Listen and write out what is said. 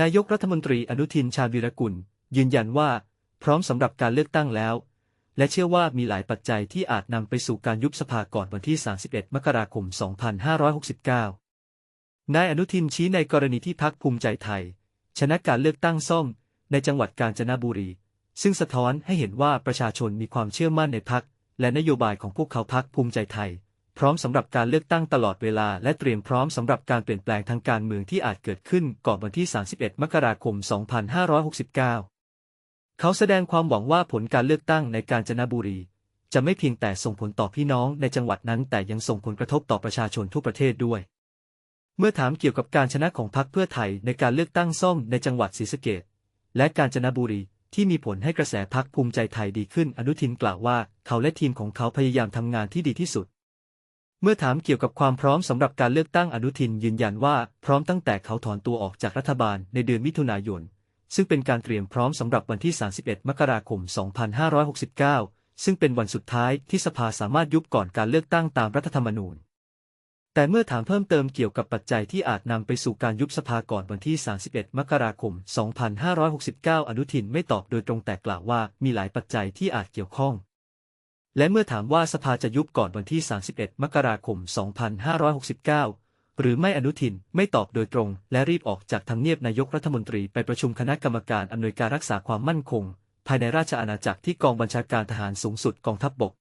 นายกรัฐมนตรีอนุทินชาญวีรกุล ยืนยันว่า พร้อมสำหรับการเลือกตั้งแล้ว และเชื่อว่ามีหลายปัจจัยที่อาจนำไปสู่การยุบสภาก่อนวันที่ 31 มกราคม 2569 นายอนุทินชี้ในกรณีที่พักภูมิใจไทย ชนะการเลือกตั้งซ่อมในจังหวัดกาญจนบุรี ซึ่งสะท้อนให้เห็นว่าประชาชนมีความเชื่อมั่นในพักและนโยบายของพวกเขาพักภูมิใจไทย พร้อมสำหรับการเลือกตั้งตลอดเวลาและเตรียมพร้อมสำหรับการเปลี่ยนแปลงทางการเมืองที่อาจเกิดขึ้นก่อนวันที่ 31 มกราคม 2569 เขาแสดงความหวังว่าผลการเลือกตั้งในกาญจนบุรี จะไม่เพียงแต่ส่งผลต่อพี่น้องในจังหวัดนั้น แต่ยังส่งผลกระทบต่อประชาชนทั่วประเทศด้วย เมื่อถามเกี่ยวกับการชนะของพรรคเพื่อไทยในการเลือกตั้งซ่อมในจังหวัดศรีสะเกษและกาญจนบุรีที่มีผลให้กระแสพรรคภูมิใจไทยดีขึ้น อนุทินกล่าวว่า เขาและทีมของเขาพยายามทำงานที่ดีที่สุด เมื่อถามเกี่ยวกับความพร้อมสำหรับการเลือกตั้งอนุทินยืนยันว่าพร้อมตั้งแต่เขาถอนตัวออกจากรัฐบาลในเดือนมิถุนายน ซึ่งเป็นการเตรียมพร้อมสำหรับวันที่ 31 มกราคม 2569 ซึ่งเป็นวันสุดท้ายที่สภาสามารถยุบก่อนการเลือกตั้งตามรัฐธรรมนูญ แต่เมื่อถามเพิ่มเติมเกี่ยวกับปัจจัยที่อาจนำไปสู่การยุบสภาก่อนวันที่ 31 มกราคม 2569 อนุทินไม่ตอบโดยตรงแต่กล่าวว่ามีหลายปัจจัยที่อาจเกี่ยวข้อง และเมื่อถามว่าสภาจะยุบก่อนวันที่ 31 มกราคม 2569 หรือไม่อนุทินไม่ตอบโดยตรง และรีบออกจากทำเนียบนายกรัฐมนตรีไปประชุมคณะกรรมการอำนวยการรักษาความมั่นคง ภายในราชอาณาจักรที่กองบัญชาการทหารสูงสุดกองทัพบบก